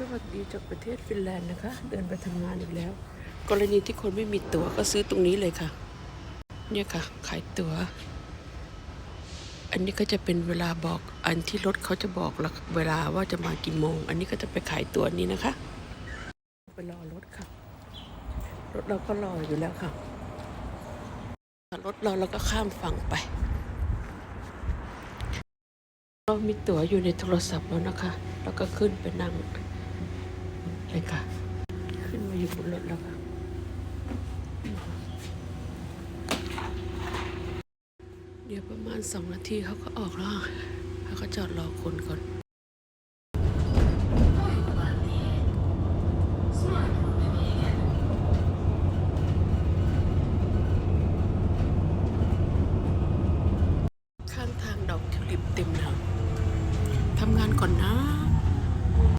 สวัสดีจากประเทศฟินแลนด์นะคะ เดินไปทำงานอีกแล้ว กรณีที่คนไม่มีตั๋วก็ซื้อตรงนี้เลยค่ะ เนี่ยค่ะ ขายตั๋ว อันนี้ก็จะเป็นเวลาบอกอันที่รถเขาจะบอกเวลาว่าจะมากี่โมง อันนี้ก็จะไปขายตั๋วนี้นะคะ ไปรอรถค่ะ รถเราก็รออยู่แล้วค่ะรถเราเราก็ข้ามฝั่งไป เรามีตั๋วอยู่ในโทรศัพท์แล้วนะคะ แล้วก็ขึ้นไปนั่ง เลยค่ะ ขึ้นมาอยู่บนรถแล้วค่ะเดี๋ยวประมาณสองนาทีเขาก็ออกแล้วเขาก็จอดรอคนก่อนข้างทางดอกทิวลิปเต็มแล้วทำงานก่อนนะ